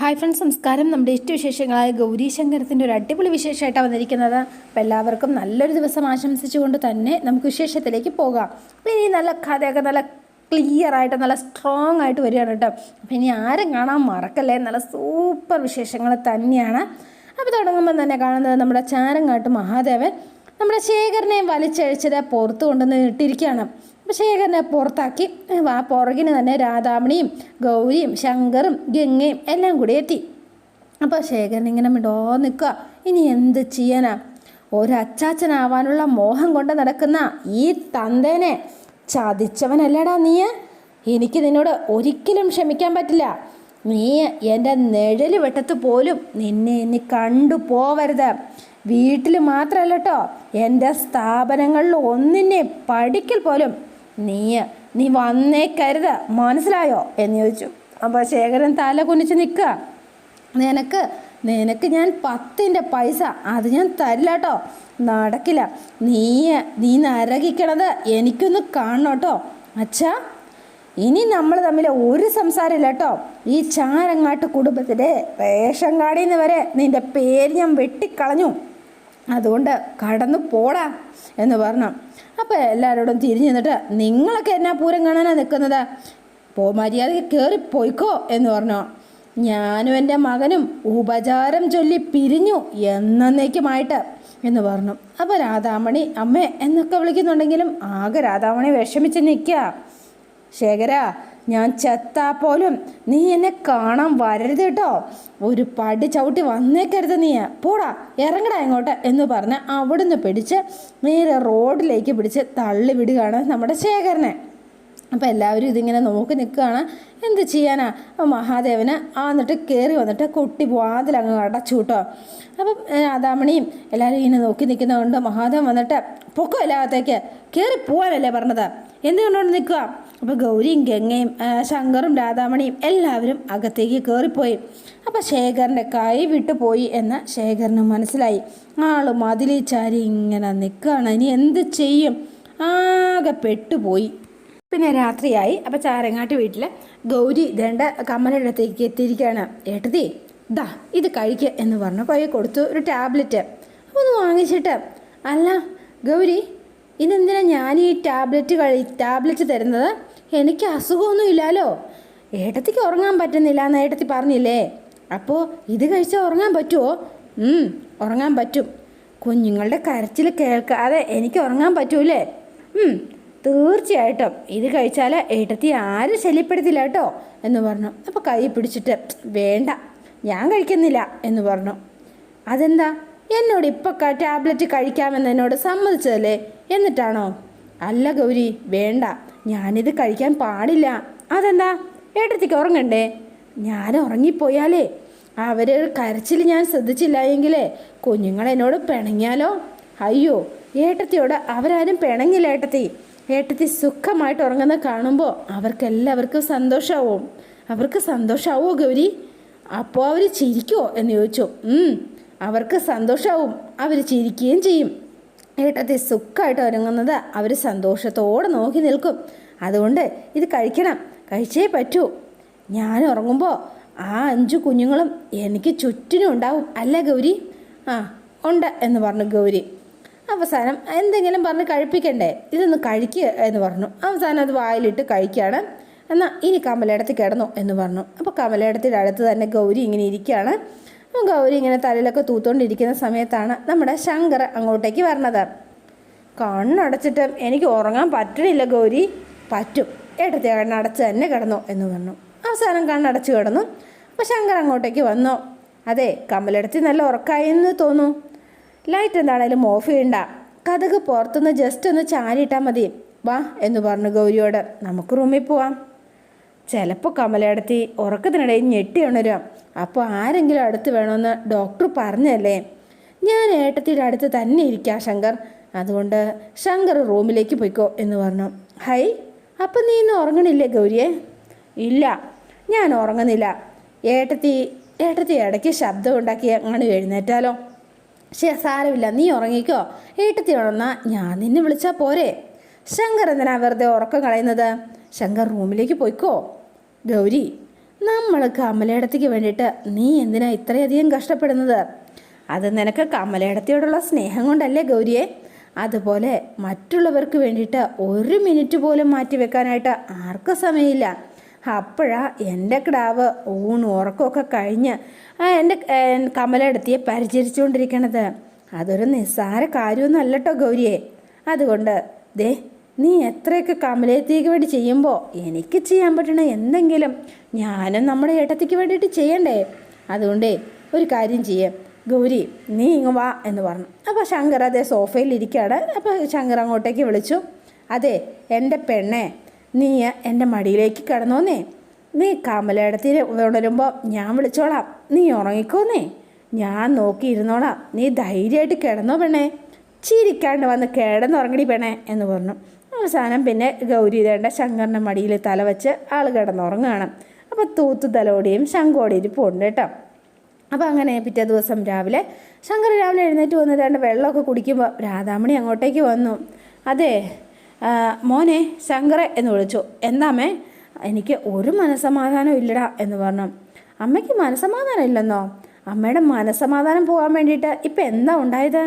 Hi friends സംസ്കാരം നമ്മുടെ ഇഷ്ടവിശേഷങ്ങളായ വിശേഷങ്ങളായ ശങ്കരത്തിന്റെ ഒരു അടിപൊളി വിശേഷമായിട്ടാണ് വന്നിരിക്കുന്നത്. അപ്പം എല്ലാവർക്കും നല്ലൊരു ദിവസം ആശംസിച്ചുകൊണ്ട് തന്നെ നമുക്ക് വിശേഷത്തിലേക്ക് പോകാം. അപ്പം ഇനി നല്ല കഥയൊക്കെ നല്ല ക്ലിയർ ആയിട്ട് നല്ല സ്ട്രോങ് ആയിട്ട് വരികയാണ് കേട്ടോ. അപ്പം ഇനി ആരും കാണാൻ മറക്കല്ലേ? നല്ല സൂപ്പർ വിശേഷങ്ങൾ തന്നെയാണ്. അപ്പോൾ തുടങ്ങുമ്പോൾ തന്നെ കാണുന്നത് നമ്മുടെ ചാരങ്ങാട്ട് മഹാദേവൻ നമ്മുടെ ശേഖരനെ വലിച്ചഴിച്ചത് പുറത്ത് കൊണ്ടുവന്ന് ഇട്ടിരിക്കുകയാണ്. അപ്പോൾ ശേഖരനെ പുറത്താക്കി. ആ പുറകിന് തന്നെ രാധാമണിയും ഗൗരിയും ശങ്കറും ഗംഗയും എല്ലാം കൂടി എത്തി. അപ്പോൾ ശേഖരൻ ഇങ്ങനെ മിടോ നിൽക്കുക. ഇനി എന്ത് ചെയ്യാനാ? ഒരു അച്ചാച്ചനാവാനുള്ള മോഹം കൊണ്ട് നടക്കുന്ന ഈ തന്തേനെ ചതിച്ചവനല്ലേടാ നീ. എനിക്ക് നിന്നോട് ഒരിക്കലും ക്ഷമിക്കാൻ പറ്റില്ല. നീ എന്റെ നിഴൽ വെട്ടത്ത് പോലും നിന്നെ ഇനി കണ്ടു പോവരുത്. വീട്ടിൽ മാത്രമല്ല കേട്ടോ എന്റെ സ്ഥാപനങ്ങളിൽ ഒന്നിനെ പഠിക്കൽ പോലും നീ നീ വന്നേ കരുത മനസ്സിലായോ? എന്ന് ചോദിച്ചു. അപ്പോൾ ശേഖരൻ തല കുനിച്ച് നിൽക്കുക. നിനക്ക് നിനക്ക് ഞാൻ പത്തിന്റെ പൈസ അത് ഞാൻ തരില്ല കേട്ടോ നടക്കില്ല. നീ നീ നരകിക്കണത് എനിക്കൊന്ന് കാണണം കേട്ടോ അച്ഛാ ഇനി നമ്മൾ തമ്മിൽ ഒരു സംസാരമില്ല കേട്ടോ ഈ ചാരങ്ങാട്ട് കുടുംബത്തിന്റെ റേഷൻ കാർഡിൽ വരെ നിന്റെ പേര് ഞാൻ വെട്ടിക്കളഞ്ഞു. അതുകൊണ്ട് കടന്നു പോടാ എന്ന് പറഞ്ഞു. അപ്പോൾ എല്ലാവരോടും തിരിഞ്ഞു നിന്നിട്ട് നിങ്ങളൊക്കെ എന്നാ പൂരം കാണാനാണ് നിൽക്കുന്നത് പോ മര്യാദയ്ക്ക് കയറി പോയിക്കോ എന്ന് പറഞ്ഞു. ഞാനും എന്റെ മകനും ഉപചാരം ചൊല്ലി പിരിഞ്ഞു എന്നേക്കുമായിട്ട് എന്ന് പറഞ്ഞു. അപ്പോൾ രാധാമണി അമ്മേ എന്നൊക്കെ വിളിക്കുന്നുണ്ടെങ്കിലും ആകെ രാധാമണി വിഷമിച്ച് നിൽക്കുക. ശേഖര ഞാൻ ചത്താ പോലും നീ എന്നെ കാണാൻ വരരുത് കേട്ടോ. ഒരു പടി ചവിട്ടി വന്നേക്കരുത് നീ. പോടാ ഇറങ്ങടാ ഇങ്ങോട്ട് എന്ന് പറഞ്ഞ് അവിടുന്ന് പിടിച്ച് നേരെ റോഡിലേക്ക് പിടിച്ച് തള്ളി വിടുകയാണ് നമ്മുടെ ശേഖരനെ. അപ്പോൾ എല്ലാവരും ഇതിങ്ങനെ നോക്കി നിൽക്കുകയാണ്. എന്ത് ചെയ്യാനാ? മഹാദേവന് ആ എന്നിട്ട് കയറി വന്നിട്ട് കൊട്ടി വാതിലങ്ങ് അടച്ചു കേട്ടോ. അപ്പം രാധാമണിയും എല്ലാവരും ഇങ്ങനെ നോക്കി നിൽക്കുന്നതുകൊണ്ട് മഹാദേവൻ വന്നിട്ട് പൊക്കോ എല്ലാത്തേക്ക് കയറി പോകാനല്ലേ പറഞ്ഞത്. എന്തുകൊണ്ടാണ് നിൽക്കുക? അപ്പോൾ ഗൗരിയും ഗംഗയും ശങ്കറും രാധാമണിയും എല്ലാവരും അകത്തേക്ക് കയറിപ്പോയി അപ്പോൾ ശേഖരന്റെ കൈ വിട്ടു പോയി എന്ന് ശേഖരന് മനസ്സിലായി. ആൾ മതിലി ചാരി ഇങ്ങനെ നിൽക്കുകയാണ് ഇനി എന്ത് ചെയ്യും? ആകെ പെട്ടുപോയി. പിന്നെ രാത്രിയായി. അപ്പോൾ ചാരങ്ങാട്ട് വീട്ടിൽ ഗൗരി ദണ്ട കമ്മലയുടെ അടുത്തേക്ക് എത്തിയിരിക്കുകയാണ്. ഏട്ടതി ദാ ഇത് കഴിക്കുക എന്ന് പറഞ്ഞു പോയി കൊടുത്തു ഒരു ടാബ്ലറ്റ്. അപ്പോൾ ഒന്ന് വാങ്ങിച്ചിട്ട് അല്ല ഗൗരി ഇതെന്തിനാണ് ഞാൻ ഈ ടാബ്ലറ്റ് കഴി ടാബ്ലറ്റ് തരുന്നത്? എനിക്ക് അസുഖമൊന്നും ഇല്ലല്ലോ ഏട്ടത്തിക്ക് ഉറങ്ങാൻ പറ്റുന്നില്ല എന്ന് ഏട്ടത്തി പറഞ്ഞില്ലേ? അപ്പോൾ ഇത് കഴിച്ചാൽ ഉറങ്ങാൻ പറ്റുമോ ഉറങ്ങാൻ പറ്റും. കുഞ്ഞുങ്ങളുടെ കരച്ചിൽ കേൾക്കാതെ എനിക്ക് ഉറങ്ങാൻ പറ്റൂലേ? തീർച്ചയായിട്ടും. ഇത് കഴിച്ചാൽ ഏട്ടത്തി ആരും ശല്യപ്പെടുത്തില്ല കേട്ടോ എന്ന് പറഞ്ഞു. അപ്പോൾ കൈ പിടിച്ചിട്ട് വേണ്ട ഞാൻ കഴിക്കുന്നില്ല എന്ന് പറഞ്ഞു. അതെന്താ? എന്നോട് ഇപ്പോൾ ടാബ്ലറ്റ് കഴിക്കാമെന്ന് എന്നോട് സമ്മതിച്ചതല്ലേ? എന്നിട്ടാണോ? അല്ല ഗൗരി വേണ്ട. ഞാനിത് കഴിക്കാൻ പാടില്ല. അതെന്താ? ഏട്ടത്തിക്ക് ഉറങ്ങണ്ടേ? ഞാൻ ഉറങ്ങിപ്പോയാലേ. അവർ കരച്ചിൽ ഞാൻ ശ്രദ്ധിച്ചില്ല എങ്കിലേ കുഞ്ഞുങ്ങൾ എന്നോട് പിണങ്ങിയാലോ? അയ്യോ ഏട്ടത്തിയോട് അവരാരും പിണങ്ങില്ല ഏട്ടത്തി. ഏട്ടത്തി സുഖമായിട്ട് ഉറങ്ങുന്നത് കാണുമ്പോൾ അവർക്കെല്ലാവർക്കും സന്തോഷമാവും അവർക്ക് സന്തോഷമാവോ ഗൗരി? അപ്പോൾ അവർ ചിരിക്കുമോ എന്ന് ചോദിച്ചു. "ഉം, അവർക്ക് സന്തോഷമാവും അവർ ചിരിക്കുകയും ചെയ്യും. ഏട്ടത്തി സുഖമായിട്ട് ഒരുങ്ങുന്നത് അവർ സന്തോഷത്തോടെ നോക്കി നിൽക്കും. അതുകൊണ്ട് ഇത് കഴിക്കണം. കഴിച്ചേ പറ്റൂ. ഞാൻ ഉറങ്ങുമ്പോൾ ആ അഞ്ചു കുഞ്ഞുങ്ങളും എനിക്ക് ചുറ്റിനും ഉണ്ടാവും. അല്ല ഗൗരി? ആ ഉണ്ട് എന്ന് പറഞ്ഞു ഗൗരി. അവസാനം എന്തെങ്കിലും പറഞ്ഞ് കഴിപ്പിക്കണ്ടേ? ഇതൊന്ന് കഴിക്കുക എന്ന് പറഞ്ഞു. അവസാനം അത് വായിലിട്ട് കഴിക്കുകയാണ് എന്നാൽ ഇനി കമലയിടത്ത് കിടന്നു എന്ന് പറഞ്ഞു. അപ്പോൾ കമലയിടത്തിന്റെ അടുത്ത് തന്നെ ഗൗരി ഇങ്ങനെ ഇരിക്കുകയാണ്. ഗൗരി ഇങ്ങനെ തലയിലൊക്കെ തൂത്തുകൊണ്ടിരിക്കുന്ന സമയത്താണ് നമ്മുടെ ശങ്കർ അങ്ങോട്ടേക്ക് വരണത്. കണ്ണടച്ചിട്ട് എനിക്ക് ഉറങ്ങാൻ പറ്റണില്ല ഗൗരി. പറ്റും. ഏട്ടത്തെ കണ്ണടച്ച് തന്നെ കിടന്നു എന്ന് പറഞ്ഞു. അവസാനം കണ്ണടച്ച് കിടന്നു. അപ്പോൾ ശങ്കർ അങ്ങോട്ടേക്ക് വന്നു. അതെ കമലെടുത്ത് നല്ല ഉറക്കായി എന്ന് തോന്നുന്നു. ലൈറ്റ് എന്താണേലും ഓഫ് ചെയ്യണ്ട. കഥക് പുറത്തുനിന്ന് ജസ്റ്റ് ഒന്ന് ചാരിയിട്ടാൽ മതി. വാ എന്ന് പറഞ്ഞു ഗൗരിയോട്. നമുക്ക് റൂമിൽ പോവാം. ചിലപ്പോൾ കമലയടത്തി ഉറക്കത്തിനിടയിൽ ഞെട്ടി ഉണരാം. അപ്പോൾ ആരെങ്കിലും അടുത്ത് വേണമെന്ന് ഡോക്ടർ പറഞ്ഞല്ലേ? ഞാൻ ഏട്ടത്തിയുടെ അടുത്ത് തന്നെ ഇരിക്കാം ശങ്കർ. അതുകൊണ്ട് ശങ്കർ റൂമിലേക്ക് പോയിക്കോ എന്ന് പറഞ്ഞു. ഹൈ അപ്പം നീ ഇന്ന് ഉറങ്ങണില്ലേ ഗൗരിയെ? ഇല്ല ഞാൻ ഉറങ്ങുന്നില്ല. ഏട്ടത്തി ഏട്ടത്തി ഇടയ്ക്ക് ശബ്ദം ഉണ്ടാക്കി അങ്ങനെ എഴുന്നേറ്റാലോ? ശേ സാരമില്ല നീ ഉറങ്ങിക്കോ. ഏട്ടത്തി ഉണർന്നാൽ ഞാൻ നിന്നെ വിളിച്ചാൽ പോരെ. ശങ്കർ എന്തിനാ വെറുതെ ഉറക്കം കളയുന്നത്? ശങ്കർ റൂമിലേക്ക് പോയിക്കോ. ഗൗരി നമ്മൾ കമലയിടത്തേക്ക് വേണ്ടിയിട്ട് നീ എന്തിനാ ഇത്രയധികം കഷ്ടപ്പെടുന്നത്? അത് നിനക്ക് കമലയിടത്തിയോടുള്ള സ്നേഹം കൊണ്ടല്ലേ ഗൗരിയെ? അതുപോലെ മറ്റുള്ളവർക്ക് വേണ്ടിയിട്ട് ഒരു മിനിറ്റ് പോലും മാറ്റി വെക്കാനായിട്ട് ആർക്കും സമയമില്ല. അപ്പോഴാ എന്റെ കിടാവ് ഊണ് ഉറക്കമൊക്കെ കഴിഞ്ഞ് എന്റെ കമലയിടത്തിയെ പരിചരിച്ചുകൊണ്ടിരിക്കണത്. അതൊരു നിസ്സാര കാര്യമൊന്നും അല്ലട്ടോ ഗൗരിയെ. അതുകൊണ്ട് ദേ നീ എത്രയൊക്കെ കമലയത്തേക്ക് വേണ്ടി ചെയ്യുമ്പോൾ എനിക്ക് ചെയ്യാൻ പറ്റണ എന്തെങ്കിലും ഞാനും നമ്മുടെ ഏട്ടത്തിക്ക് വേണ്ടിയിട്ട് ചെയ്യണ്ടേ? അതുകൊണ്ടേ ഒരു കാര്യം ചെയ്യാം. ഗൗരി നീ ഇങ്ങ് വാ എന്ന് പറഞ്ഞു. അപ്പോൾ ശങ്കർ അതേ സോഫയിൽ ഇരിക്കുകയാണ് അപ്പോൾ ശങ്കർ അങ്ങോട്ടേക്ക് വിളിച്ചു. അതെ എന്റെ പെണ്ണെ നീ എന്റെ മടിയിലേക്ക് കിടന്നോന്നേ. നീ കമലയിടത്തിൽ ഉണരുമ്പോൾ ഞാൻ വിളിച്ചോളാം. നീ ഉറങ്ങിക്കോന്നേ. ഞാൻ നോക്കിയിരുന്നോളാം നീ ധൈര്യമായിട്ട് കിടന്നോ പെണ്ണേ. ചിരിക്കാണ്ട് വന്ന് കിടന്നുറങ്ങടി പെണ്ണേ എന്ന് പറഞ്ഞു. അവസാനം പിന്നെ ഗൗരി ദേണ്ട ശങ്കറിന്റെ മടിയിൽ തല വെച്ച് ആൾ കിടന്നുറങ്ങുകയാണ്. അപ്പോൾ തൂത്തു തലോടിയും ശങ്കോടി ഇരിപ്പുണ്ട് കേട്ടോ. അപ്പോൾ അങ്ങനെ പിറ്റേ ദിവസം രാവിലെ ശങ്കർ രാവിലെ എഴുന്നേറ്റ് വന്ന് രണ്ട് വെള്ളമൊക്കെ കുടിക്കുമ്പോൾ രാധാമണി അങ്ങോട്ടേക്ക് വന്നു. അതെ മോനെ ശങ്കറെ എന്ന് വിളിച്ചു. എന്താമേ എനിക്ക് ഒരു മനസ്സമാധാനം ഇല്ലടാ എന്ന് പറഞ്ഞു. അമ്മയ്ക്ക് മനസ്സമാധാനം ഇല്ലെന്നോ? അമ്മയുടെ മനസ്സമാധാനം പോകാൻ വേണ്ടിയിട്ട് ഇപ്പം എന്താ ഉണ്ടായത്?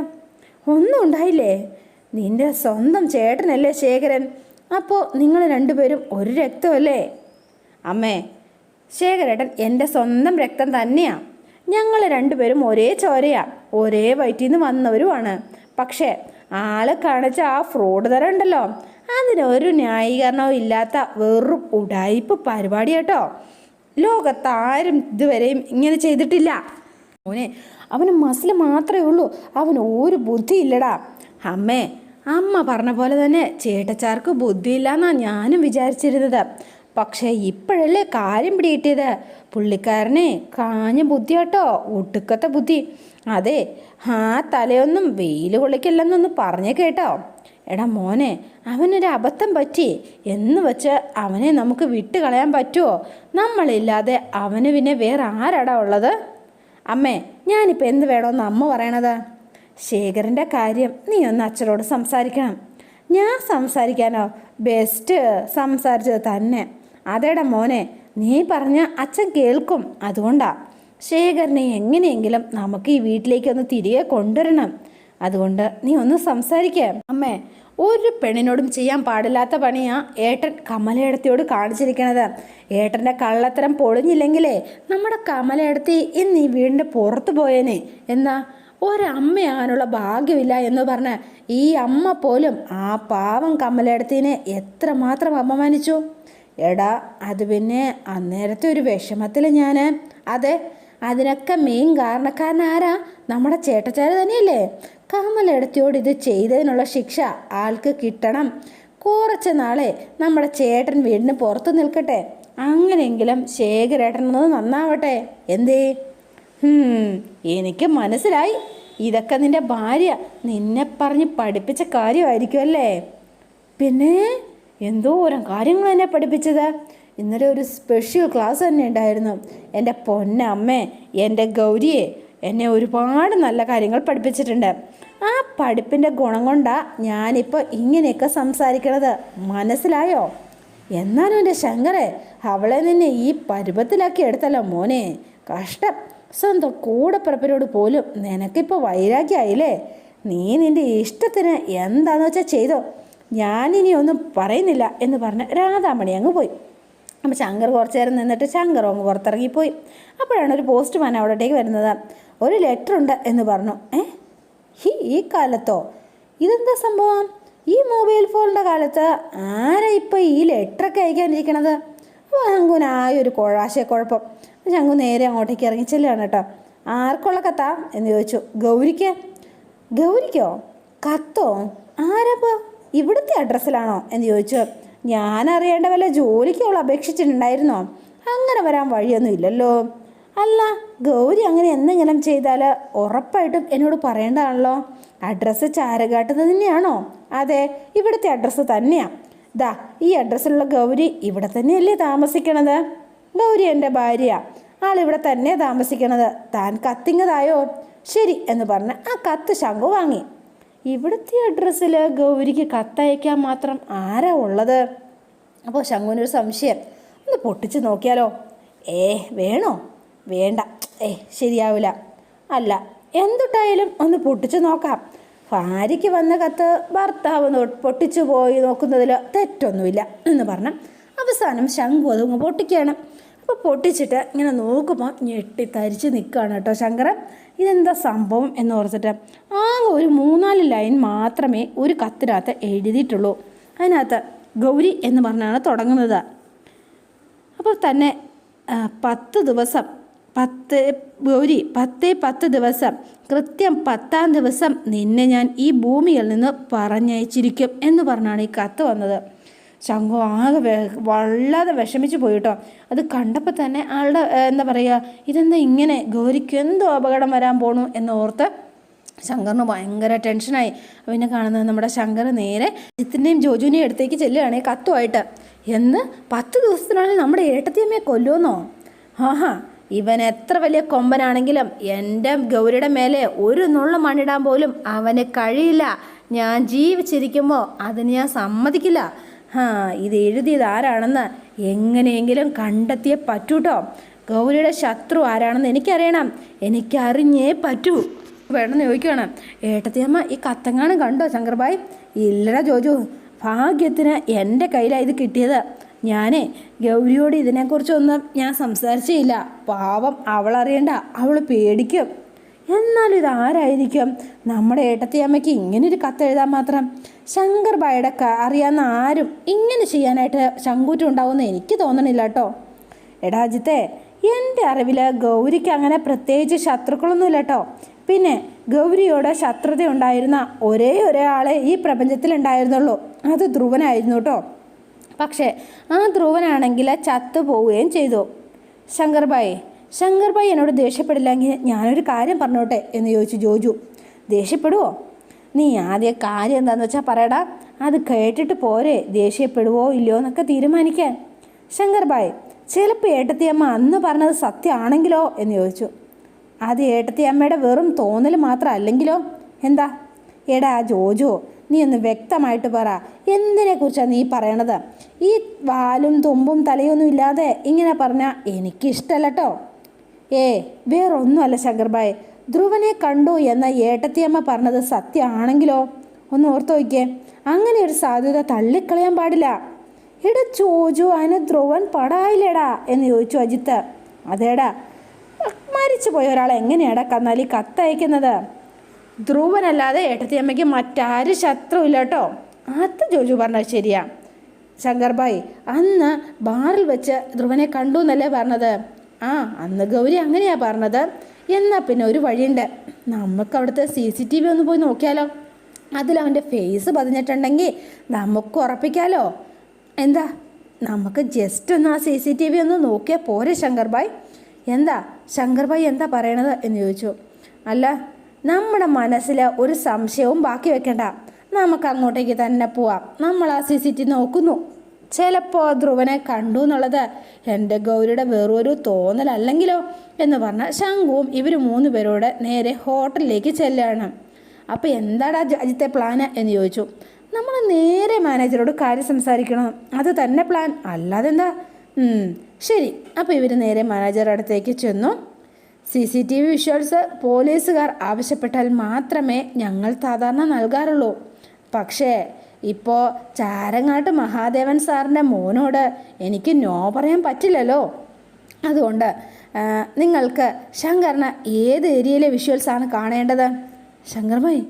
ഒന്നും ഉണ്ടായില്ലേ? നിന്റെ സ്വന്തം ചേട്ടനല്ലേ ശേഖരൻ? അപ്പോൾ നിങ്ങൾ രണ്ടുപേരും ഒരു രക്തമല്ലേ? അമ്മേ ശേഖരേട്ടൻ എന്റെ സ്വന്തം രക്തം തന്നെയാണ് ഞങ്ങൾ രണ്ടുപേരും ഒരേ ചോരയാണ് ഒരേ വയറ്റിൽ നിന്ന് വന്നവരുമാണ്. പക്ഷേ ആളെ കാണിച്ച ആ ഫ്രോഡ് തരം ഉണ്ടല്ലോ. അതിനൊരു ന്യായീകരണവും ഇല്ലാത്ത വെറും ഉടായിപ്പ് പരിപാടി കേട്ടോ. ലോകത്താരും ഇതുവരെയും ഇങ്ങനെ ചെയ്തിട്ടില്ല. മോനെ അവന് മസിൽ മാത്രമേ ഉള്ളൂ. അവന് ഒരു ബുദ്ധിയില്ലടാ. അമ്മേ അമ്മ പറഞ്ഞ പോലെ തന്നെ ചേട്ടച്ചാർക്ക് ബുദ്ധിയില്ലെന്നാ ഞാനും വിചാരിച്ചിരുന്നത്. പക്ഷേ ഇപ്പോഴല്ലേ കാര്യം പിടികിട്ടിയത്? പുള്ളിക്കാരനെ കാഞ്ഞ ബുദ്ധിയാട്ടോ ഒടുക്കത്തെ ബുദ്ധി. അതെ ആ തലയൊന്നും വെയിൽ കൊള്ളിക്കില്ലെന്നൊന്ന് പറഞ്ഞേ കേട്ടോ. എടാ മോനെ അവനൊരു അബദ്ധം പറ്റി. എന്ന് വെച്ച് അവനെ നമുക്ക് വിട്ട് കളയാൻ പറ്റുമോ നമ്മളില്ലാതെ അവന് പിന്നെ വേറെ ആരാടാ ഉള്ളത്? അമ്മേ ഞാനിപ്പോൾ എന്ത് വേണമെന്ന് അമ്മ പറയണത്? ശേഖരന്റെ കാര്യം നീ ഒന്ന് അച്ഛനോട് സംസാരിക്കണം. ഞാൻ സംസാരിക്കാനോ? ബെസ്റ്റ് സംസാരിച്ചത് തന്നെ. അതേടാ മോനെ നീ പറഞ്ഞ അച്ഛൻ കേൾക്കും അതുകൊണ്ടാ. ശേഖരനെ എങ്ങനെയെങ്കിലും നമുക്ക് ഈ വീട്ടിലേക്ക് ഒന്ന് തിരികെ കൊണ്ടുവരണം. അതുകൊണ്ട് നീ ഒന്ന് സംസാരിക്കേ. അമ്മേ ഒരു പെണ്ണിനോടും ചെയ്യാൻ പാടില്ലാത്ത പണിയാ ഏട്ടൻ കമലയിടത്തിയോട് കാണിച്ചിരിക്കണത്. ഏട്ടന്റെ കള്ളത്തരം പൊളിഞ്ഞില്ലെങ്കിലേ നമ്മുടെ കമലയിടത്തി ഇന്ന് ഈ വീടിന്റെ പുറത്ത് പോയേനെ. എന്നാ ഒരമ്മയാകാനുള്ള ഭാഗ്യമില്ല എന്ന് പറഞ്ഞ് ഈ അമ്മ പോലും ആ പാവം കമലയിടത്തിനെ എത്രമാത്രം അപമാനിച്ചു. എടാ അത് പിന്നെ അന്നേരത്തെ ഒരു വിഷമത്തിൽ ഞാൻ അതെ അതിനൊക്കെ മെയിൻ കാരണക്കാരൻ ആരാ? നമ്മുടെ ചേട്ടച്ചാര് തന്നെയല്ലേ? കമലെടുത്തിയോട് ഇത് ചെയ്തതിനുള്ള ശിക്ഷ ആൾക്ക് കിട്ടണം. കുറച്ച് നാളെ നമ്മുടെ ചേട്ടൻ വീടിന് പുറത്ത് നിൽക്കട്ടെ. അങ്ങനെയെങ്കിലും ശേഖരേട്ടനൊന്ന് നന്നാവട്ടെ. എന്തേ? എനിക്ക് മനസ്സിലായി. ഇതൊക്കെ നിന്റെ ഭാര്യ നിന്നെ പറഞ്ഞ് പഠിപ്പിച്ച കാര്യമായിരിക്കുമല്ലേ പിന്നെ എന്തോരം കാര്യങ്ങൾ എന്നെ പഠിപ്പിച്ചത്. ഇന്നലെ ഒരു സ്പെഷ്യൽ ക്ലാസ് തന്നെ ഉണ്ടായിരുന്നു. എന്റെ പൊന്നമ്മേ എന്റെ ഗൗരിയെ എന്നെ ഒരുപാട് നല്ല കാര്യങ്ങൾ പഠിപ്പിച്ചിട്ടുണ്ട്. ആ പഠിപ്പിന്റെ ഗുണം കൊണ്ടാണ് ഞാനിപ്പോൾ ഇങ്ങനെയൊക്കെ സംസാരിക്കണത്. മനസ്സിലായോ? എന്നാലും എന്റെ ശങ്കറെ അവളെ നിന്നെ ഈ പരുവത്തിലാക്കി എടുത്തല്ലോ മോനെ. കഷ്ടം. സ്വന്തം കൂടപ്പിറപ്പിനോട് പോലും നിനക്കിപ്പോൾ വൈരാഗ്യമായില്ലേ നീ നിന്റെ ഇഷ്ടത്തിന് എന്താണെന്ന് വെച്ചാൽ ചെയ്തോ. ഞാനിനി ഒന്നും പറയുന്നില്ല എന്ന് പറഞ്ഞ് രാധാമണി അങ്ങ് പോയി. അപ്പം ശങ്കർ കുറച്ച് നേരം നിന്നിട്ട് ശങ്കർ അങ്ങ് പുറത്തിറങ്ങിപ്പോയി അപ്പോഴാണ് ഒരു പോസ്റ്റ് മാൻ അവിടേക്ക് വരുന്നത്. ഒരു ലെറ്റർ ഉണ്ട് എന്ന് പറഞ്ഞു. ഏ? ഈ കാലത്തോ? ഇതെന്താ സംഭവം? ഈ മൊബൈൽ ഫോണിന്റെ കാലത്ത് ആരാ ഇപ്പോൾ ഈ ലെറ്ററൊക്കെ അയക്കാനിരിക്കണത്? അപ്പോൾ ശങ്കുനായ ഒരു കുഴാശയക്കുഴപ്പം ശങ്കു നേരെ അങ്ങോട്ടേക്ക് ഇറങ്ങി ചെല്ലുകയാണ് കേട്ടോ. ആർക്കുള്ള കത്താ എന്ന് ചോദിച്ചു. ഗൗരിക്ക്? ഗൗരിക്കോ? കത്തോ? ആരപ്പോ? ഇവിടുത്തെ അഡ്രസ്സിലാണോ? എന്ന് ചോദിച്ചു. ഞാൻ അറിയേണ്ട വല്ല ജോലിക്ക് അവൾ അപേക്ഷിച്ചിട്ടുണ്ടായിരുന്നോ? അങ്ങനെ വരാൻ വഴിയൊന്നും ഇല്ലല്ലോ. അല്ല ഗൗരി അങ്ങനെ എന്തെങ്കിലും ചെയ്താൽ ഉറപ്പായിട്ടും എന്നോട് പറയേണ്ടതാണല്ലോ. അഡ്രസ്സ് ചാരകാട്ടുന്ന തന്നെയാണോ? അതെ ഇവിടുത്തെ അഡ്രസ്സ് തന്നെയാ. ദാ ഈ അഡ്രസ്സിലുള്ള ഗൗരി ഇവിടെ തന്നെയല്ലേ താമസിക്കണത്? ഗൗരി എന്റെ ഭാര്യ. ആളിവിടെ തന്നെ താമസിക്കണത്. താൻ കത്തിങ്ങതായോ? ശരി എന്ന് പറഞ്ഞ് ആ കത്ത് ശംഖു വാങ്ങി. ഇവിടുത്തെ അഡ്രസ്സിൽ ഗൗരിക്ക് കത്തയക്കാൻ മാത്രം ആരാ ഉള്ളത്? അപ്പോൾ ശംഖുവിനൊരു സംശയം. ഒന്ന് പൊട്ടിച്ച് നോക്കിയാലോ? ഏ വേണോ? വേണ്ട. ഏ ശരിയാവില്ല. അല്ല എന്തുട്ടായാലും ഒന്ന് പൊട്ടിച്ച് നോക്കാം. ഭാര്യയ്ക്ക് വന്ന കത്ത് ഭർത്താവ് പൊട്ടിച്ചു പോയി നോക്കുന്നതിൽ തെറ്റൊന്നുമില്ല എന്ന് പറഞ്ഞ് അവസാനം ശംഖു അതങ്ങ് പൊട്ടിക്കുകയാണ്. അപ്പോൾ പൊട്ടിച്ചിട്ട് ഇങ്ങനെ നോക്കുമ്പോൾ ഞെട്ടി തരിച്ച് നിൽക്കുകയാണ് കേട്ടോ ശങ്കരൻ ഇതെന്താ സംഭവം എന്ന് ഓർത്തിട്ട് ആകെ ഒരു മൂന്നാൽ ലൈൻ മാത്രമേ ഒരു കത്തിനകത്ത് എഴുതിയിട്ടുള്ളൂ. അതിനകത്ത് ഗൗരി എന്ന് പറഞ്ഞാണ് തുടങ്ങുന്നത്. അപ്പോൾ തന്നെ പത്ത് ദിവസം പത്ത് ഗൗരി പത്തേ പത്ത് ദിവസം കൃത്യം പത്താം ദിവസം നിന്നെ ഞാൻ ഈ ഭൂമിയിൽ നിന്ന് പറഞ്ഞയച്ചിരിക്കും എന്ന് പറഞ്ഞാണ് ഈ കത്ത് വന്നത്. ശംഖു ആകെ വല്ലാതെ വിഷമിച്ചു പോയിട്ടോ. അത് കണ്ടപ്പോൾ തന്നെ ആളുടെ എന്താ പറയുക ഇതെന്താ ഇങ്ങനെ ഗൗരിക്ക് എന്തോ അപകടം വരാൻ പോണു എന്ന് ഓർത്ത് ശങ്കറിന് ഭയങ്കര ടെൻഷനായി. പിന്നെ കാണുന്നത് നമ്മുടെ ശങ്കർ നേരെ ജിത്തിന്റെയും ജോജുവിന്റെയും അടുത്തേക്ക് ചെല്ലുകയാണ് കത്തുമായിട്ട്. എന്ന്? പത്ത് ദിവസത്തിനുള്ളിൽ നമ്മുടെ ഏട്ടത്തിയമ്മയെ കൊല്ലുമെന്നോ? ആഹാ ഇവൻ എത്ര വലിയ കൊമ്പനാണെങ്കിലും എന്റെ ഗൗരിയുടെ മേലെ ഒരു നുള്ള മണ്ണിടാൻ പോലും അവന് കഴിയില്ല. ഞാൻ ജീവിച്ചിരിക്കുമ്പോൾ അതിന് ഞാൻ സമ്മതിക്കില്ല. ആ ഇത് എഴുതിയത് ആരാണെന്ന് എങ്ങനെയെങ്കിലും കണ്ടെത്തിയേ പറ്റൂട്ടോ ഗൗരിയുടെ ശത്രു ആരാണെന്ന് എനിക്കറിയണം. എനിക്കറിഞ്ഞേ പറ്റൂ. വേണമെന്ന് ചോദിക്കുകയാണ്. ഏട്ടത്തിയമ്മ ഈ കത്തങ്ങാനും കണ്ടോ ശങ്കർഭായ് ഇല്ലടാ ജോജു ഭാഗ്യത്തിന് എന്റെ കയ്യിലാണ് ഇത് കിട്ടിയത്. ഞാനേ ഗൗരിയോട് ഇതിനെക്കുറിച്ചൊന്നും ഞാൻ സംസാരിച്ചില്ല പാവം അവളറിയണ്ട. അവൾ പേടിക്കും. എന്നാലും ഇത് ആരായിരിക്കും? നമ്മുടെ ഏട്ടത്തിയമ്മയ്ക്ക് ഇങ്ങനൊരു കത്ത് എഴുതാൻ മാത്രം. ശങ്കർ ഭായടക്ക അറിയാവുന്ന ആരും ഇങ്ങനെ ചെയ്യാനായിട്ട് ശങ്കൂറ്റം ഉണ്ടാവുമെന്ന് എനിക്ക് തോന്നണില്ല കേട്ടോ. എടാ അജിത്തെ എന്റെ അറിവിൽ ഗൗരിക്ക് അങ്ങനെ പ്രത്യേകിച്ച് ശത്രുക്കളൊന്നുമില്ല കേട്ടോ. പിന്നെ ഗൗരിയോട് ശത്രുത ഉണ്ടായിരുന്ന ഒരേ ഒരാളെ ഈ പ്രപഞ്ചത്തിൽ ഉണ്ടായിരുന്നുള്ളൂ. അത് ധ്രുവനായിരുന്നു കേട്ടോ. പക്ഷേ ആ ധ്രുവനാണെങ്കിൽ ചത്തു പോവുകയും ചെയ്തു ശങ്കർബായി ശങ്കർബായി എന്നോട് ദേഷ്യപ്പെടില്ലെങ്കിൽ ഞാനൊരു കാര്യം പറഞ്ഞോട്ടെ എന്ന് ചോദിച്ചു ജോജു. ദേഷ്യപ്പെടുവോ? നീ ആദ്യം കാര്യം എന്താണെന്ന് വെച്ചാൽ പറയടാ അത് കേട്ടിട്ട് പോരെ ദേഷ്യപ്പെടുവോ ഇല്ലയോ എന്നൊക്കെ തീരുമാനിക്കാൻ. ശങ്കർബായ് ചിലപ്പോൾ ഏട്ടത്തിയമ്മ അന്ന് പറഞ്ഞത് സത്യമാണെങ്കിലോ എന്ന് ചോദിച്ചു. അത് ഏട്ടത്തിയമ്മയുടെ വെറും തോന്നൽ മാത്രം അല്ലെങ്കിലോ? എന്താ? എടാ ജോജോ നീ ഒന്ന് വ്യക്തമായിട്ട് പറ എന്തിനെക്കുറിച്ചാണ് നീ പറയണത്? ഈ വാലും തുമ്പും തലയൊന്നും ഇല്ലാതെ ഇങ്ങനെ പറഞ്ഞാൽ എനിക്കിഷ്ടമല്ല കേട്ടോ ഏ വേറൊന്നുമല്ല ശങ്കർബായ്. ധ്രുവനെ കണ്ടു എന്ന ഏട്ടത്തിയമ്മ പറഞ്ഞത് സത്യമാണെങ്കിലോ? ഒന്ന് ഓർത്തു നോക്കിയേ. അങ്ങനെ ഒരു സാധ്യത തള്ളിക്കളയാൻ പാടില്ല. എടാ ചോജു അതിന് ധ്രുവൻ പടായില്ലേടാ എന്ന് ചോദിച്ചു അജിത്ത്. അതേടാ. മരിച്ചു പോയ ഒരാൾ എങ്ങനെയാടാ കന്നാലി കത്തയക്കുന്നത്? ധ്രുവനല്ലാതെ ഏട്ടത്തിയമ്മയ്ക്ക് മറ്റാരും ശത്രുവില്ല കേട്ടോ അത് ജോജു പറഞ്ഞത് ശരിയാ. ശങ്കർബായി അന്ന് ബാറിൽ വെച്ച് ധ്രുവനെ കണ്ടു എന്നല്ലേ പറഞ്ഞത്? ആ അന്ന് ഗൗരി അങ്ങനെയാ പറഞ്ഞത്. എന്നാൽ പിന്നെ ഒരു വഴിയുണ്ട്. നമുക്ക് അവിടുത്തെ സി സി ടി വി ഒന്ന് പോയി നോക്കിയാലോ. അതിൽ അവന്റെ ഫേസ് പതിഞ്ഞിട്ടുണ്ടെങ്കിൽ നമുക്ക് ഉറപ്പിക്കാലോ. എന്താ? നമുക്ക് ജസ്റ്റ് ഒന്ന് ആ സി സി ടി വി ഒന്ന് നോക്കിയാൽ പോരെ ശങ്കർബായ്. എന്താ? ശങ്കർബായ് എന്താ പറയണത് എന്ന് ചോദിച്ചു. അല്ല നമ്മുടെ മനസ്സിൽ ഒരു സംശയവും ബാക്കി വെക്കണ്ട. നമുക്ക് അങ്ങോട്ടേക്ക് തന്നെ പോവാം. നമ്മൾ ആ സി സി ടി നോക്കുന്നു. ചിലപ്പോൾ ധ്രുവനെ കണ്ടു എന്നുള്ളത് എന്റെ ഗൗരിയുടെ വേറൊരു തോന്നലല്ലെങ്കിലോ എന്ന് പറഞ്ഞ ശംഖുവും ഇവർ മൂന്ന് പേരോട് നേരെ ഹോട്ടലിലേക്ക് ചെല്ലുകയാണ് അപ്പോൾ എന്താടാ അജിത്തെ പ്ലാൻ എന്ന് ചോദിച്ചു. നമ്മൾ നേരെ മാനേജറോട് കാര്യം സംസാരിക്കണം. അത് തന്നെ പ്ലാൻ അല്ലാതെ എന്താ ശരി. അപ്പോൾ ഇവർ നേരെ മാനേജറുടെ അടുത്തേക്ക് ചെന്നു. C C T V visuals പോലീസുകാർ ആവശ്യപ്പെട്ടാൽ മാത്രമേ ഞങ്ങൾ സാധാരണ നൽകാറുള്ളൂ. പക്ഷേ ഇപ്പോൾ ചാരങ്ങാട്ട് മഹാദേവൻ സാറിന്റെ മോനോട് എനിക്ക് നോ പറയാൻ പറ്റില്ലല്ലോ. അതുകൊണ്ട് നിങ്ങൾക്ക് ശങ്കറിന് ഏത് ഏരിയയിലെ വിഷ്വൽസാണ് കാണേണ്ടത്? ശങ്കർഭായ്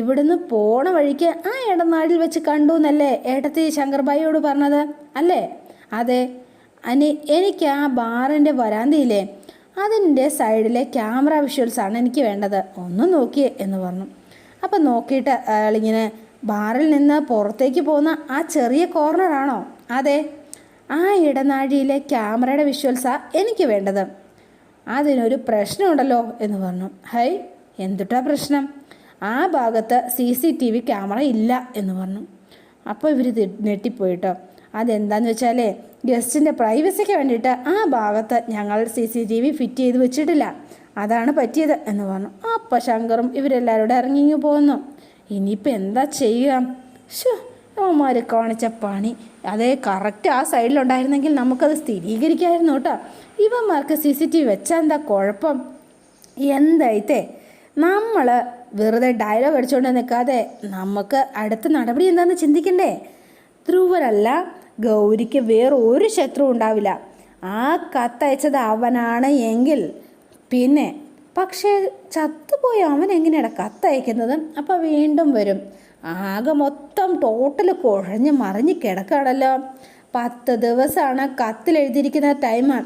ഇവിടുന്ന് പോണ വഴിക്ക് ആ ഇടനാടിൽ വെച്ച് കണ്ടു എന്നല്ലേ ഏട്ടത്തി ശങ്കർഭായിയോട് പറഞ്ഞത്? അല്ലേ? അതെ. അനി എനിക്ക് ആ ബാറിന്റെ വരാന്തയില്ലേ അതിന്റെ സൈഡിലെ ക്യാമറ വിഷ്വൽസാണ് എനിക്ക് വേണ്ടത്. ഒന്ന് നോക്കിയേ എന്ന് പറഞ്ഞു. അപ്പം നോക്കിയിട്ട് അയാളിങ്ങനെ ബാറിൽ നിന്ന് പുറത്തേക്ക് പോകുന്ന ആ ചെറിയ കോർണറാണോ അതെ ആ ഇടനാഴിയിലെ ക്യാമറയുടെ വിഷ്വൽസാ എനിക്ക് വേണ്ടത്. അതിനൊരു പ്രശ്നമുണ്ടല്ലോ എന്ന് പറഞ്ഞു. ഹൈ എന്തുട്ടാ പ്രശ്നം? ആ ഭാഗത്ത് C C T V camera ഇല്ല എന്ന് പറഞ്ഞു. അപ്പോൾ ഇവർ ഞെട്ടിപ്പോയിട്ടോ. അതെന്താന്ന് വെച്ചാലേ ഗസ്റ്റിന്റെ പ്രൈവസിക്ക് വേണ്ടിയിട്ട് ആ ഭാഗത്ത് ഞങ്ങൾ C C T V fit ചെയ്ത് വെച്ചിട്ടില്ല. അതാണ് പറ്റിയത് എന്ന് പറഞ്ഞു. അപ്പോൾ ശങ്കറും ഇവരെല്ലാവരോടും ഇറങ്ങിങ്ങി പോകുന്നു ഇനിയിപ്പോൾ എന്താ ചെയ്യുക? ഷോ അമ്മമാര് കാണിച്ച പണി. അതേ കറക്റ്റ് ആ സൈഡിലുണ്ടായിരുന്നെങ്കിൽ നമുക്കത് സ്ഥിരീകരിക്കാമായിരുന്നു കേട്ടോ. ഇവന്മാർക്ക് സി സി ടി വെച്ചാൽ എന്താ കുഴപ്പം? എന്തായിത്തേ? നമ്മൾ വെറുതെ ഡയലോഗ് അടിച്ചുകൊണ്ട് നിൽക്കാതെ നമുക്ക് അടുത്ത നടപടി എന്താണെന്ന് ചിന്തിക്കണ്ടേ? ധ്രുവനല്ല ഗൗരിക്ക് വേറെ ഒരു ശത്രു ഉണ്ടാവില്ല. ആ കത്തയച്ചത് അവനാണ് എങ്കിൽ പിന്നെ പക്ഷേ ചത്തുപോയ അവൻ എങ്ങനെയാണ് കത്തയക്കുന്നത്? അപ്പോൾ വീണ്ടും വരും. ആകെ മൊത്തം ടോട്ടൽ കുഴഞ്ഞ് മറിഞ്ഞ് കിടക്കുകയാണല്ലോ. പത്ത് ദിവസമാണ് കത്തിലെഴുതിയിരിക്കുന്ന ടൈമാണ്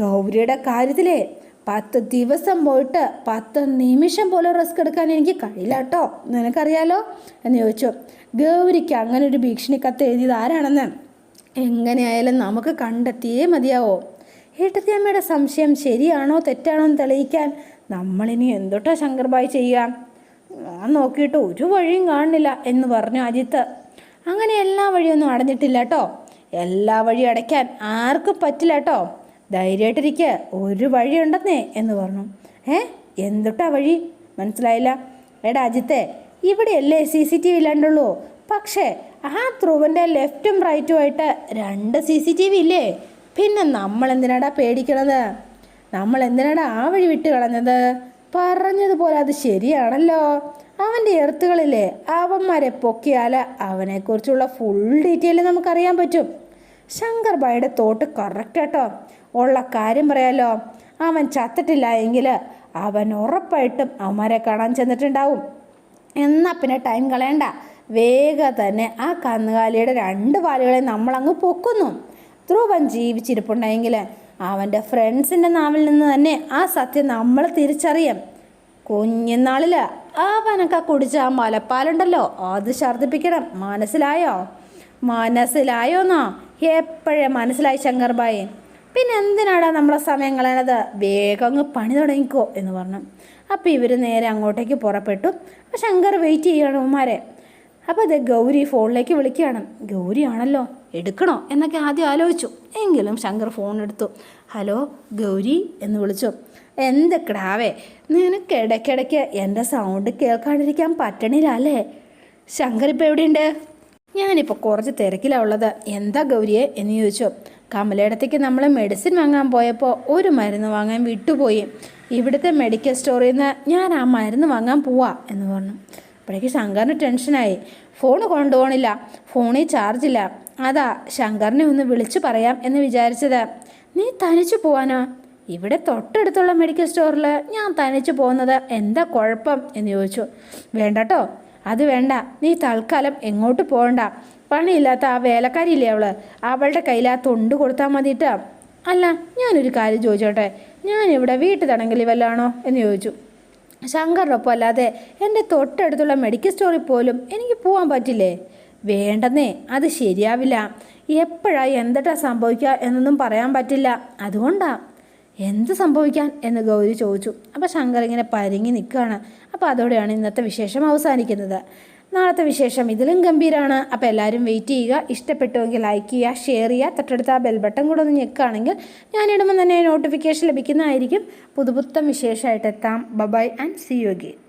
ഗൗരിയുടെ കാര്യത്തിലേ പത്ത് ദിവസം പോയിട്ട് പത്ത് നിമിഷം പോലും റിസ്ക് എടുക്കാൻ എനിക്ക് കഴിയില്ല കേട്ടോ. നിനക്കറിയാലോ? എന്ന് ചോദിച്ചു. ഗൗരിക്ക് അങ്ങനെ ഒരു ഭീഷണി കത്ത് എഴുതിയത് ആരാണെന്ന്? എങ്ങനെയായാലും നമുക്ക് കണ്ടെത്തിയേ മതിയാവോ. ഏട്ടത്തിയമ്മയുടെ സംശയം ശരിയാണോ തെറ്റാണോ എന്ന് തെളിയിക്കാൻ നമ്മളിനി എന്തൊട്ടാ ശങ്കർബായി ചെയ്യുക ഞാൻ നോക്കിയിട്ട് ഒരു വഴിയും കാണുന്നില്ല എന്ന് പറഞ്ഞു അജിത്ത്. അങ്ങനെ എല്ലാ വഴിയൊന്നും അടഞ്ഞിട്ടില്ല കേട്ടോ എല്ലാ വഴിയും അടയ്ക്കാൻ ആർക്കും പറ്റില്ല കേട്ടോ ധൈര്യമായിട്ടിരിക്കുക ഒരു വഴിയുണ്ടെന്നേ എന്ന് പറഞ്ഞു. ഏ? എന്തുട്ടാ വഴി? മനസ്സിലായില്ല. എടാ അജിത്തെ ഇവിടെയല്ലേ സി സി ടി വി ഇല്ലാണ്ടുള്ളൂ. പക്ഷേ ആ ധ്രുവന്റെ ലെഫ്റ്റും റൈറ്റും ആയിട്ട് രണ്ട് സി സി ടി വി ഇല്ലേ? പിന്നെ നമ്മൾ എന്തിനാടാ പേടിക്കണത്? നമ്മൾ എന്തിനാണ് ആ വഴി വിട്ട് കളഞ്ഞത്? പറഞ്ഞതുപോലെ അത് ശരിയാണല്ലോ. അവന്റെ എർത്തുകളില്ലേ അവന്മാരെ പൊക്കിയാൽ അവനെക്കുറിച്ചുള്ള ഫുൾ ഡീറ്റെയിൽ നമുക്കറിയാൻ പറ്റും. ശങ്കർ ഭായിയുടെ തോട്ട് കറക്റ്റ് കേട്ടോ ഉള്ള കാര്യം പറയാലോ. അവൻ ചത്തിട്ടില്ല എങ്കിൽ അവൻ ഉറപ്പായിട്ടും അവന്മാരെ കാണാൻ ചെന്നിട്ടുണ്ടാവും. എന്നാൽ പിന്നെ ടൈം കളയണ്ട. വേഗം തന്നെ ആ കന്നുകാലിയുടെ രണ്ട് വാലുകളെ നമ്മളങ്ങ് പൊക്കുന്നു. ധ്രുവൻ ജീവിച്ചിരിപ്പുണ്ടെങ്കിൽ അവന്റെ ഫ്രണ്ട്സിന്റെ നാവിൽ നിന്ന് തന്നെ ആ സത്യം നമ്മൾ തിരിച്ചറിയാം. കുഞ്ഞുനാളിൽ അവനൊക്കെ കുടിച്ച ആ മലപ്പാലുണ്ടല്ലോ അത് ഛർദ്ദിപ്പിക്കണം. മനസ്സിലായോ? മനസ്സിലായോന്നോ? എപ്പോഴേ മനസ്സിലായി ശങ്കർബായി പിന്നെ എന്തിനാടാ നമ്മളെ സമയം കളയണത്? വേഗം അങ്ങ് പണി തുടങ്ങിക്കോ എന്ന് പറഞ്ഞു. അപ്പോൾ ഇവർ നേരെ അങ്ങോട്ടേക്ക് പുറപ്പെട്ടു. ശങ്കർ വെയിറ്റ് ചെയ്യണം ഉമ്മാരെ. അപ്പോൾ അത് ഗൗരി ഫോണിലേക്ക് വിളിക്കുകയാണ്. ഗൗരി ആണല്ലോ എടുക്കണോ എന്നൊക്കെ ആദ്യം ആലോചിച്ചു. എങ്കിലും ശങ്കർ ഫോൺ എടുത്തു ഹലോ ഗൗരി എന്ന് വിളിച്ചു. എന്ത് കിടാവേ നിനക്ക് ഇടയ്ക്കിടയ്ക്ക് എന്റെ സൗണ്ട് കേൾക്കാണ്ടിരിക്കാൻ പറ്റണില്ല അല്ലേ? ശങ്കർ ഇപ്പോൾ എവിടെയുണ്ട്? ഞാനിപ്പോൾ കുറച്ച് തിരക്കിലാണ് ഉള്ളത്. എന്താ ഗൗരിയെ? എന്ന് ചോദിച്ചു. കമലയിടത്തേക്ക് നമ്മൾ മെഡിസിൻ വാങ്ങാൻ പോയപ്പോൾ ഒരു മരുന്ന് വാങ്ങാൻ വിട്ടുപോയി. ഇവിടുത്തെ മെഡിക്കൽ സ്റ്റോറിൽ നിന്ന് ഞാൻ ആ മരുന്ന് വാങ്ങാൻ പോവാ എന്ന് പറഞ്ഞു. അപ്പോഴേക്ക് ശങ്കറിന് ടെൻഷനായി. ഫോൺ കൊണ്ടുപോകണില്ല. ഫോണിൽ ചാർജില്ല. അതാ ശങ്കറിനെ ഒന്ന് വിളിച്ചു പറയാം എന്ന് വിചാരിച്ചത്. നീ തനിച്ചു പോവാനോ? ഇവിടെ തൊട്ടടുത്തുള്ള മെഡിക്കൽ സ്റ്റോറിൽ ഞാൻ തനിച്ചു പോകുന്നത് എന്താ കുഴപ്പം എന്ന് ചോദിച്ചു. വേണ്ടട്ടോ? അത് വേണ്ട. നീ തൽക്കാലം എങ്ങോട്ട് പോകണ്ട. പണിയില്ലാത്ത ആ വേലക്കാരിയില്ലേ അവൾ? അവളുടെ കയ്യിൽ ആ തൊണ്ട് കൊടുത്താൽ മതിയിട്ട് അല്ല ഞാനൊരു കാര്യം ചോദിച്ചോട്ടെ? ഞാനിവിടെ വീട്ടു തടങ്കലി വല്ലാണോ എന്ന് ചോദിച്ചു. ശങ്കറിനൊപ്പം അല്ലാതെ എന്റെ തൊട്ടടുത്തുള്ള മെഡിക്കൽ സ്റ്റോറിൽ പോലും എനിക്ക് പോകാൻ പറ്റില്ലേ? വേണ്ടെന്നേ അത് ശരിയാവില്ല. എപ്പോഴാ എന്തിട്ടാ സംഭവിക്കുക എന്നൊന്നും പറയാൻ പറ്റില്ല. അതുകൊണ്ടാ. എന്ത് സംഭവിക്കാൻ എന്ന് ഗൗരി ചോദിച്ചു. അപ്പോൾ ശങ്കർ ഇങ്ങനെ പരുങ്ങി നിൽക്കുകയാണ് അപ്പോൾ അതോടെയാണ് ഇന്നത്തെ വിശേഷം അവസാനിക്കുന്നത്. നാളത്തെ വിശേഷം ഇതിലും ഗംഭീരമാണ് അപ്പോൾ എല്ലാവരും വെയിറ്റ് ചെയ്യുക. ഇഷ്ടപ്പെട്ടുവെങ്കിൽ ലൈക്ക് ചെയ്യുക ഷെയർ ചെയ്യുക. തൊട്ടടുത്ത് ആ ബെൽ ബട്ടൺ കൂടെ ഒന്ന് ഞെക്കുകയാണെങ്കിൽ ഞാനിടുമ്പോൾ തന്നെ നോട്ടിഫിക്കേഷൻ ലഭിക്കുന്നതായിരിക്കും. പുതുപുത്തം വിശേഷമായിട്ട് എത്താം. Bye bye and see you again